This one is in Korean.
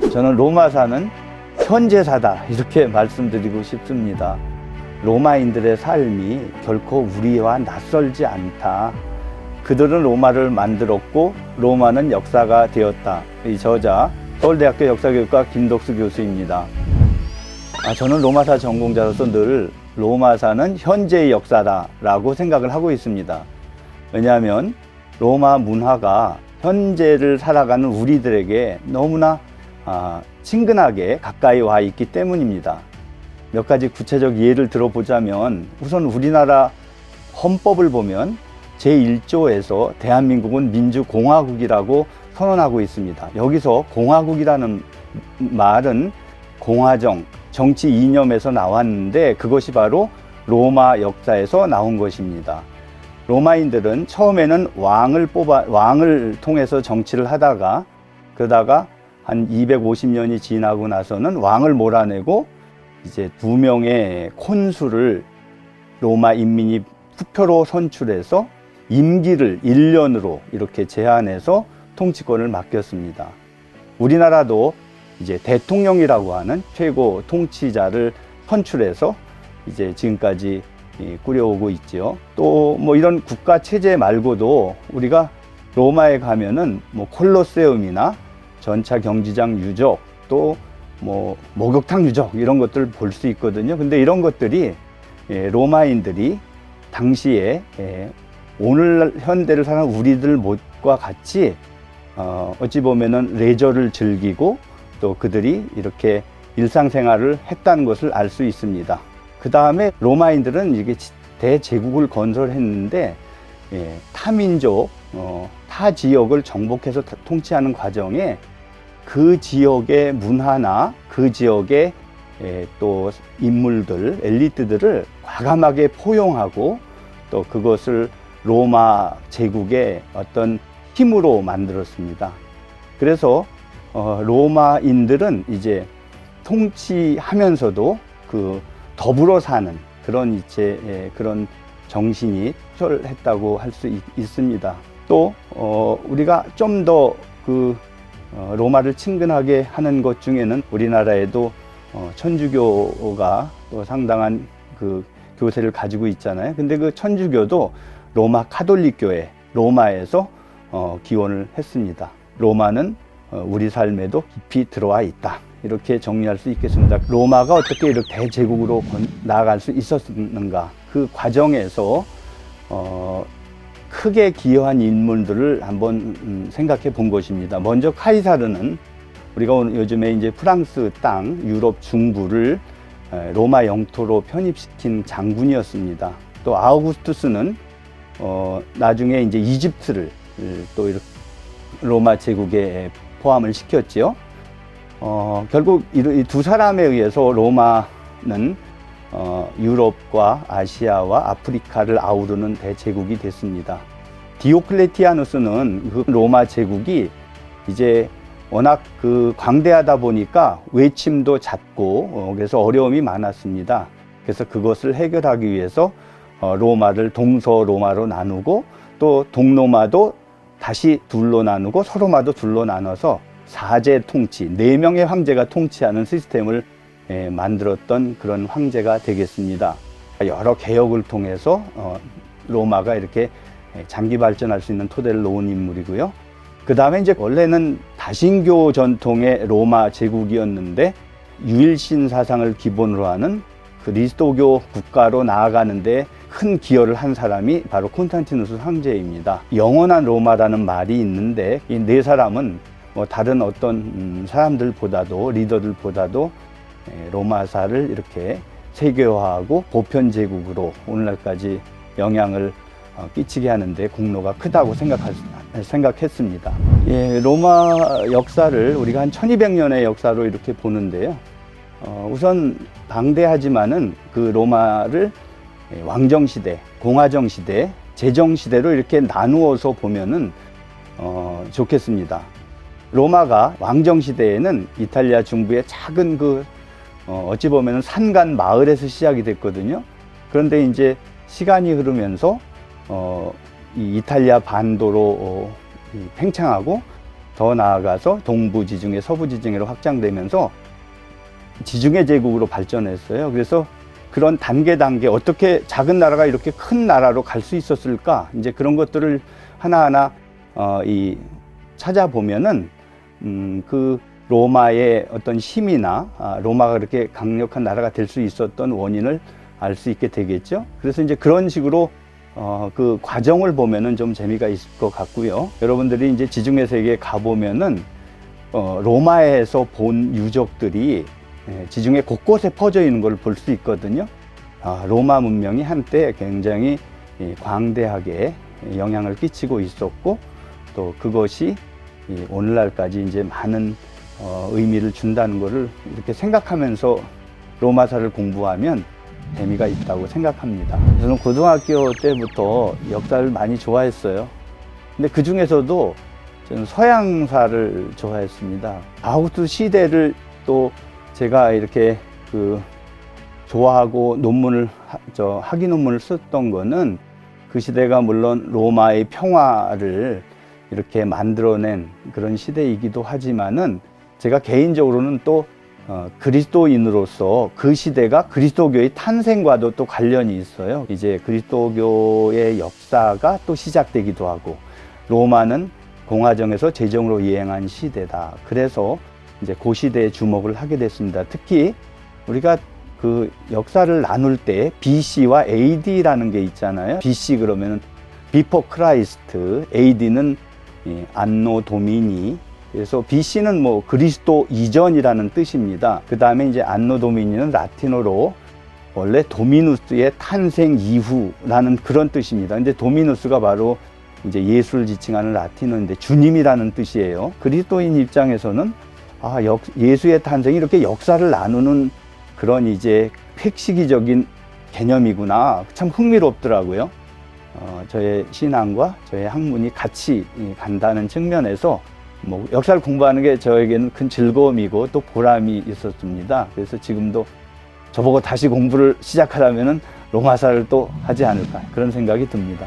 저는 로마사는 현재사다 이렇게 말씀드리고 싶습니다. 로마인들의 삶이 결코 우리와 낯설지 않다. 그들은 로마를 만들었고 로마는 역사가 되었다. 이 저자 서울대학교 역사교육과 김덕수 교수입니다. 아, 저는 로마사 전공자로서 늘 로마사는 현재의 역사다라고 생각을 하고 있습니다. 왜냐하면 로마 문화가 현재를 살아가는 우리들에게 너무나 아, 친근하게 가까이 와 있기 때문입니다. 몇 가지 구체적 예를 들어보자면 우선 우리나라 헌법을 보면 제1조에서 대한민국은 민주공화국이라고 선언하고 있습니다. 여기서 공화국이라는 말은 공화정, 정치 이념에서 나왔는데 그것이 바로 로마 역사에서 나온 것입니다. 로마인들은 처음에는 왕을 뽑아 왕을 통해서 정치를 하다가 그러다가 한 250년이 지나고 나서는 왕을 몰아내고 이제 두 명의 콘수를 로마 인민이 투표로 선출해서 임기를 1년으로 이렇게 제한해서 통치권을 맡겼습니다. 우리나라도 이제 대통령이라고 하는 최고 통치자를 선출해서 이제 지금까지 이, 꾸려오고 있지요. 또 뭐 이런 국가 체제 말고도 우리가 로마에 가면은 뭐 콜로세움이나 전차 경기장 유적 또 뭐 목욕탕 유적 이런 것들을 볼 수 있거든요. 근데 이런 것들이 예, 로마인들이 당시에 예, 오늘 현대를 사는 우리들과 같이 어, 어찌 보면은 레저를 즐기고 또 그들이 이렇게 일상생활을 했다는 것을 알 수 있습니다. 그 다음에 로마인들은 이게 대제국을 건설했는데 예, 타민족, 어, 타 지역을 정복해서 타- 통치하는 과정에 그 지역의 문화나 그 지역의 예, 또 인물들, 엘리트들을 과감하게 포용하고 또 그것을 로마 제국의 어떤 힘으로 만들었습니다. 그래서 어, 로마인들은 이제 통치하면서도 그 더불어 사는 그런 이제 예, 그런 정신이 철했다고 할 수 있습니다. 또 어, 우리가 좀더그 어, 로마를 친근하게 하는 것 중에는 우리나라에도 어, 천주교가 또 상당한 그 교세를 가지고 있잖아요. 근데 그 천주교도 로마 카톨릭 교회 로마에서 어, 기원을 했습니다. 로마는 어, 우리 삶에도 깊이 들어와 있다. 이렇게 정리할 수 있겠습니다. 로마가 어떻게 이렇게 대제국으로 건- 나아갈 수 있었는가? 그 과정에서 어, 크게 기여한 인물들을 한번 음, 생각해 본 것입니다. 먼저 카이사르는 우리가 요즘에 이제 프랑스 땅, 유럽 중부를 에, 로마 영토로 편입시킨 장군이었습니다. 또 아우구스투스는 어, 나중에 이제 이집트를 또 이렇게 로마 제국에 포함을 시켰지요. 어, 결국 이 두 사람에 의해서 로마는 어, 유럽과 아시아와 아프리카를 아우르는 대제국이 됐습니다. 디오클레티아누스는 그 로마 제국이 이제 워낙 그 광대하다 보니까 외침도 잦고 어, 그래서 어려움이 많았습니다. 그래서 그것을 해결하기 위해서 어, 로마를 동서 로마로 나누고 또 동로마도 다시 둘로 나누고 서로마도 둘로 나눠서 사제 통치, 네 명의 황제가 통치하는 시스템을 예, 만들었던 그런 황제가 되겠습니다. 여러 개혁을 통해서 어, 로마가 이렇게 예, 장기 발전할 수 있는 토대를 놓은 인물이고요. 그 다음에 이제 원래는 다신교 전통의 로마 제국이었는데 유일신 사상을 기본으로 하는 그리스도교 국가로 나아가는데 큰 기여를 한 사람이 바로 콘스탄티누스 황제입니다. 영원한 로마라는 말이 있는데 이 네 사람은 뭐 다른 어떤 음, 사람들보다도 리더들보다도 에, 로마사를 이렇게 세계화하고 보편 제국으로 오늘날까지 영향을 어, 끼치게 하는데 공로가 크다고 생각했습니다. 예, 로마 역사를 우리가 한 1200년의 역사로 이렇게 보는데요. 어, 우선 방대하지만은 그 로마를 예, 왕정시대, 공화정시대, 제정시대로 이렇게 나누어서 보면은 어, 좋겠습니다. 로마가 왕정시대에는 이탈리아 중부의 작은 그 어, 어찌 보면 산간 마을에서 시작이 됐거든요. 그런데 이제 시간이 흐르면서 어, 이 이탈리아 반도로 어, 이 팽창하고 더 나아가서 동부 지중해, 서부 지중해로 확장되면서 지중해 제국으로 발전했어요. 그래서 그런 단계 단계 어떻게 작은 나라가 이렇게 큰 나라로 갈 수 있었을까? 이제 그런 것들을 하나하나 어, 이 찾아보면은 음, 그 로마의 어떤 힘이나 아, 로마가 그렇게 강력한 나라가 될 수 있었던 원인을 알 수 있게 되겠죠. 그래서 이제 그런 식으로 어, 그 과정을 보면은 좀 재미가 있을 것 같고요. 여러분들이 이제 지중해 세계에 가보면은 어, 로마에서 본 유적들이 예, 지중해 곳곳에 퍼져 있는 걸 볼 수 있거든요. 아, 로마 문명이 한때 굉장히 이 광대하게 영향을 끼치고 있었고 또 그것이 이 오늘날까지 이제 많은 어, 의미를 준다는 것을 이렇게 생각하면서 로마사를 공부하면 재미가 있다고 생각합니다. 저는 고등학교 때부터 역사를 많이 좋아했어요. 근데 그 중에서도 저는 서양사를 좋아했습니다. 아우트 시대를 또 제가 이렇게 그 좋아하고 논문을 하- 저 학위 논문을 썼던 거는 그 시대가 물론 로마의 평화를 이렇게 만들어낸 그런 시대이기도 하지만은 제가 개인적으로는 또 어, 그리스도인으로서 그 시대가 그리스도교의 탄생과도 또 관련이 있어요. 이제 그리스도교의 역사가 또 시작되기도 하고 로마는 공화정에서 제정으로 이행한 시대다. 그래서 이제 그 시대에 주목을 하게 됐습니다. 특히 우리가 그 역사를 나눌 때 BC와 AD라는 게 있잖아요. BC 그러면은 Before Christ, AD는 안노 도미니. 그래서 BC는 뭐 그리스도 이전이라는 뜻입니다. 그 다음에 이제 안노 도미니는 라틴어로 원래 도미누스의 탄생 이후라는 그런 뜻입니다. 근데 도미누스가 바로 이제 예수를 지칭하는 라틴어인데 주님이라는 뜻이에요. 그리스도인 입장에서는 아, 역, 예수의 탄생이 이렇게 역사를 나누는 그런 이제 획시기적인 개념이구나. 참 흥미롭더라고요. 어, 저의 신앙과 저의 학문이 같이 이, 간다는 측면에서 뭐 역사를 공부하는 게 저에게는 큰 즐거움이고 또 보람이 있었습니다. 그래서 지금도 저보고 다시 공부를 시작하라면은 로마사를 또 하지 않을까 그런 생각이 듭니다.